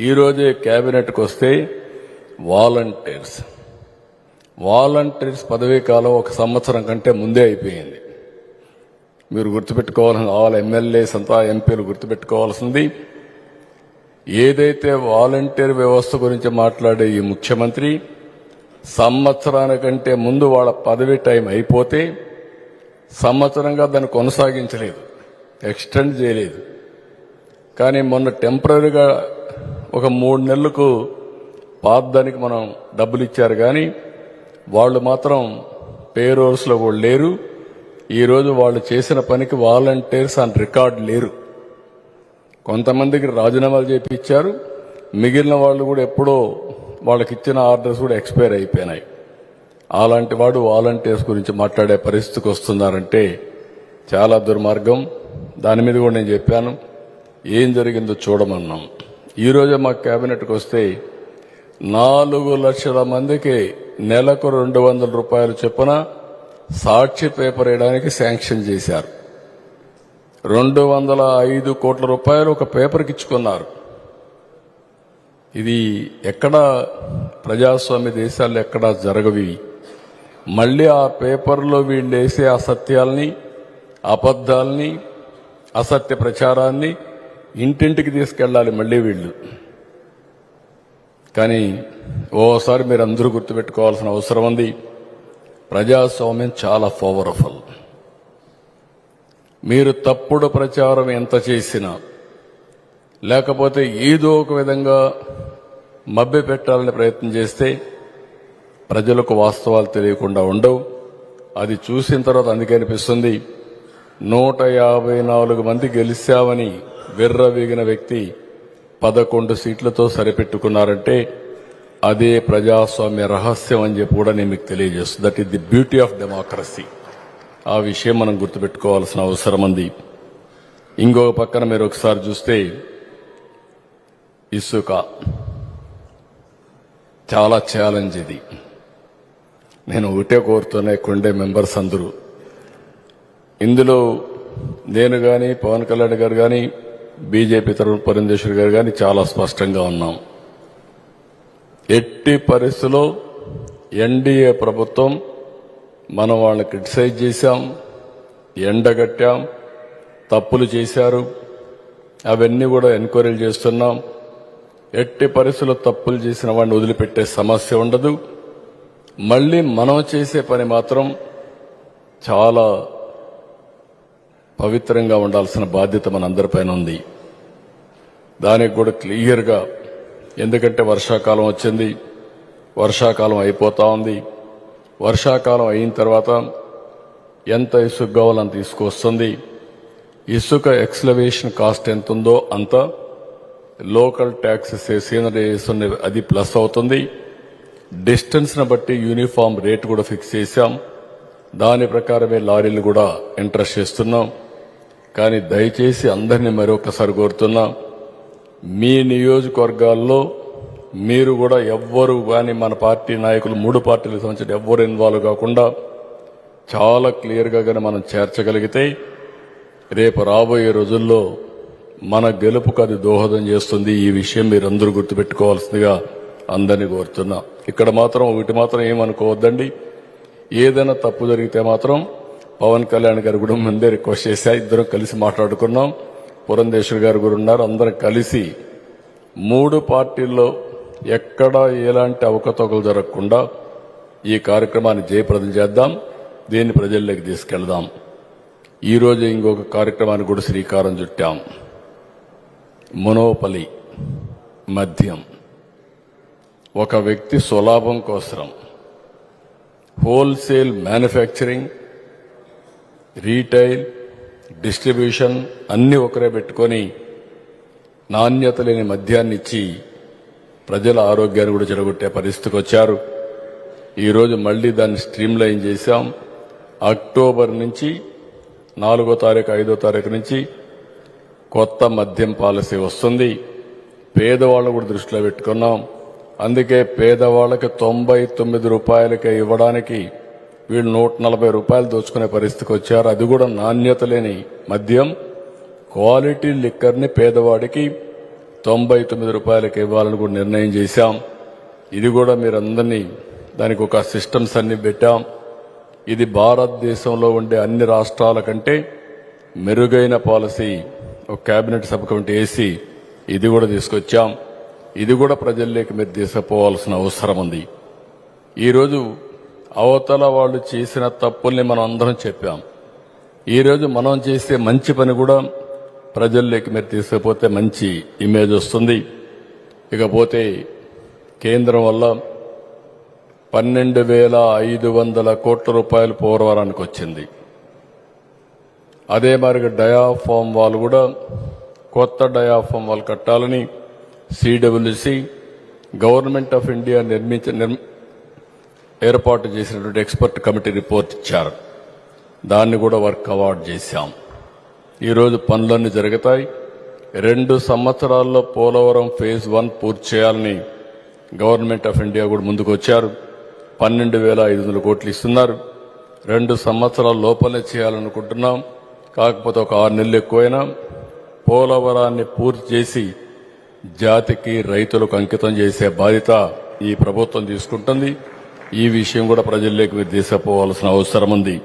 ఈరోజే క్యాబినెట్కి వస్తే volunteers. Volunteers పదవీ కాలం ఒక సంవత్సరం కంటే ముందే అయిపోయింది. మీరు గుర్తుపెట్టుకోవాల్సిన ఆల్ ఎమ్మెల్యేస్ అంతా ఎంపీలు గుర్తుపెట్టుకోవాల్సింది ఏదైతే వాలంటీర్ వ్యవస్థ గురించి మాట్లాడే ఈ ముఖ్యమంత్రి సంవత్సరానికంటే ముందు వాళ్ళ పదవి టైం అయిపోతే సంవత్సరంగా దాన్ని కొనసాగించలేదు ఎక్స్టెండ్ చేయలేదు. కానీ మొన్న టెంపరీగా ఒక మూడు నెలలకు పాపదానికి మనం డబ్బులు ఇచ్చారు కానీ వాళ్ళు మాత్రం పేరోర్స్లో కూడా లేరు. ఈరోజు వాళ్ళు చేసిన పనికి వాలంటీర్స్ అండ్ రికార్డ్ లేరు. కొంతమందికి రాజీనామాలు చేపించారు మిగిలిన వాళ్ళు కూడా ఎప్పుడో వాళ్ళకి ఇచ్చిన ఆర్డర్స్ కూడా ఎక్స్పైర్ అయిపోయినాయి. అలాంటి వాడు వాలంటీర్స్ గురించి మాట్లాడే పరిస్థితికి వస్తున్నారంటే చాలా దుర్మార్గం. దాని మీద కూడా నేను చెప్పాను. ఏం జరిగిందో చూడమన్నాం. ఈరోజు మా కేబినెట్కి వస్తే నాలుగు లక్షల మందికి నెలకు రెండు వందల రూపాయలు చొప్పున సాక్షి పేపర్ వేయడానికి శాంక్షన్ చేశారు. రెండు వందల ఐదు కోట్ల రూపాయలు ఒక పేపర్కి ఇచ్చుకున్నారు. ఇది ఎక్కడ ప్రజాస్వామ్య దేశాల్లో ఎక్కడ జరగవి? మళ్ళీ ఆ పేపర్లో వీళ్ళు వేసే అసత్యాల్ని అబద్ధాల్ని అసత్య ప్రచారాన్ని ఇంటింటికి తీసుకెళ్ళాలి మళ్ళీ వీళ్ళు. కానీ ఓసారి మీరు అందరూ గుర్తుపెట్టుకోవాల్సిన అవసరం ఉంది. ప్రజాస్వామ్యం చాలా పవర్ఫుల్ మీరు తప్పుడు ప్రచారం ఎంత చేసినా లేకపోతే ఏదో ఒక విధంగా మభ్య పెట్టాలని ప్రయత్నం చేస్తే ప్రజలకు వాస్తవాలు తెలియకుండా ఉండవు. అది చూసిన తర్వాత అందుకే అనిపిస్తుంది నూట యాభై నాలుగు మంది గెలిచామని విర్రవీగిన వ్యక్తి పదకొండు సీట్లతో సరిపెట్టుకున్నారంటే అదే ప్రజాస్వామ్య రహస్యం అని చెప్పి కూడా నేను మీకు తెలియజేస్తుంది that is the beauty of democracy ఆ విషయం మనం గుర్తుపెట్టుకోవాల్సిన అవసరం ఉంది. ఇంకొక పక్కన మీరు ఒకసారి చూస్తే ఇసుక. చాలా ఛాలెంజ్ ఇది. నేను ఒకటే కోరుతూనే కొండే మెంబర్స్ అందరూ. ఇందులో నేను కానీ పవన్ కళ్యాణ్ గారు కానీ బీజేపీ తరఫున పురంధేశ్వరి గారు కానీ చాలా స్పష్టంగా ఉన్నాం. ఎట్టి పరిస్థితుల్లో ఎన్డీఏ ప్రభుత్వం మనం వాళ్ళని క్రిటిసైజ్ చేశాం ఎండగట్టాం తప్పులు చేశారు అవన్నీ కూడా ఎంక్వైరీలు చేస్తున్నాం. ఎట్టి పరిస్థితుల్లో తప్పులు చేసిన వాడిని వదిలిపెట్టే సమస్య ఉండదు. మళ్ళీ మనం చేసే పని మాత్రం చాలా పవిత్రంగా ఉండాల్సిన బాధ్యత మనందరిపైన ఉంది. దానికి కూడా క్లియర్గా ఎందుకంటే వర్షాకాలం వచ్చింది వర్షాకాలం అయిపోతా ఉంది. వర్షాకాలం అయిన తర్వాత ఎంత ఇసుక కావాలని తీసుకొస్తుంది ఇసుక ఎక్స్లవేషన్ కాస్ట్ ఎంత ఉందో అంత లోకల్ ట్యాక్సెస్ సీనరీ వేస్తున్న అది ప్లస్ అవుతుంది. డిస్టెన్స్ను బట్టి యూనిఫామ్ రేట్ కూడా ఫిక్స్ చేశాం. దాని ప్రకారమే లారీలు కూడా ఇంట్రెస్ట్ చేస్తున్నాం. కానీ దయచేసి అందరినీ మరొకసారి కోరుతున్నాం మీ నియోజకవర్గాల్లో మీరు కూడా ఎవ్వరు కానీ మన పార్టీ నాయకులు మూడు పార్టీలకు సంబంధించిన ఎవ్వరు ఇన్వాల్వ్ కాకుండా చాలా క్లియర్గా కానీ మనం చేర్చగలిగితే రేపు రాబోయే రోజుల్లో మన గెలుపుకు అది దోహదం చేస్తుంది. ఈ విషయం మీరందరూ గుర్తుపెట్టుకోవాల్సిందిగా అందరినీ కోరుతున్నా. ఇక్కడ మాత్రం ఒకటి మాత్రం ఏమనుకోవద్దండి. ఏదైనా తప్పు జరిగితే మాత్రం పవన్ కళ్యాణ్ గారు కూడా ముందే రిక్వెస్ట్ చేశా ఇద్దరం కలిసి మాట్లాడుకున్నాం. పురంధేశ్వర్ గారు కూడా ఉన్నారు. అందరం కలిసి మూడు పార్టీల్లో ఎక్కడ ఎలాంటి అవకతవకలు జరగకుండా ఈ కార్యక్రమాన్ని జయప్రదం చేద్దాం. దీన్ని ప్రజల్లోకి తీసుకెళ్దాం. ఈరోజు ఇంకొక కార్యక్రమానికి కూడా శ్రీకారం చుట్టాం. మునోపలి మద్యం. ఒక వ్యక్తి స్వలాభం కోసం హోల్సేల్ మ్యానుఫ్యాక్చరింగ్ రీటైల్ డిస్ట్రిబ్యూషన్ అన్ని ఒకరే పెట్టుకొని నాణ్యత లేని మద్యాన్ని ఇచ్చి ప్రజల ఆరోగ్యాన్ని కూడా చెడగొట్టే పరిస్థితికి వచ్చారు. ఈరోజు మళ్ళీ దాన్ని స్ట్రీమ్ లైన్ చేశాం. అక్టోబర్ నుంచి నాలుగో తారీఖు ఐదో తారీఖు నుంచి కొత్త మద్యం పాలసీ వస్తుంది. పేదవాళ్ళు కూడా దృష్టిలో పెట్టుకున్నాం. అందుకే పేదవాళ్ళకి తొంభై తొమ్మిది రూపాయలకే ఇవ్వడానికి వీళ్ళు నూట నలభై రూపాయలు దోచుకునే పరిస్థితికి వచ్చారు. అది కూడా నాణ్యత లేని మద్యం. క్వాలిటీ లిక్కర్ని పేదవాడికి తొంభై తొమ్మిది రూపాయలకు ఇవ్వాలని కూడా నిర్ణయం చేశాం. ఇది కూడా మీరందరినీ దానికి ఒక సిస్టమ్స్ అన్ని పెట్టాం. ఇది భారతదేశంలో ఉండే అన్ని రాష్ట్రాల కంటే మెరుగైన పాలసీ ఒక కేబినెట్ సబ్ కమిటీ వేసి ఇది కూడా తీసుకొచ్చాం. ఇది కూడా ప్రజల్లోకి మీరు తీసుకుపోవాల్సిన అవసరం ఉంది. ఈరోజు అవతల వాళ్ళు చేసిన తప్పుల్ని మనం అందరం చెప్పాం. ఈరోజు మనం చేసే మంచి పని కూడా ప్రజల్లోకి మీరు తీసుకుపోతే మంచి ఇమేజ్ వస్తుంది. ఇకపోతే కేంద్రం వల్ల పన్నెండు వేల ఐదు వందల కోట్ల రూపాయలు పోరవరానికి వచ్చింది. అదే మరి డయాఫామ్ వాళ్ళు కూడా కొత్త డయాఫామ్ వాళ్ళు కట్టాలని సిడబ్ల్యూసి గవర్నమెంట్ ఆఫ్ ఇండియా నిర్మించ ఏర్పాటు చేసినటువంటి ఎక్స్పర్ట్ కమిటీ రిపోర్ట్ ఇచ్చారు. దాన్ని కూడా వర్క్ అవార్డ్ చేశాం. ఈరోజు పనులన్నీ జరుగుతాయి. రెండు సంవత్సరాల్లో పోలవరం ఫేజ్ వన్ పూర్తి చేయాలని గవర్నమెంట్ ఆఫ్ ఇండియా కూడా ముందుకు వచ్చారు. పన్నెండు వేల ఐదు వందల కోట్లు ఇస్తున్నారు. రెండు సంవత్సరాల లోపలే చేయాలనుకుంటున్నాం. కాకపోతే ఒక ఆరు నెలలు ఎక్కువైనా పోలవరాన్ని పూర్తి చేసి జాతికి రైతులకు అంకితం చేసే బాధ్యత ఈ ప్రభుత్వం తీసుకుంటుంది. ఈ విషయం కూడా ప్రజల్లోకి మీరు తీసుకుపోవాల్సిన అవసరం ఉంది.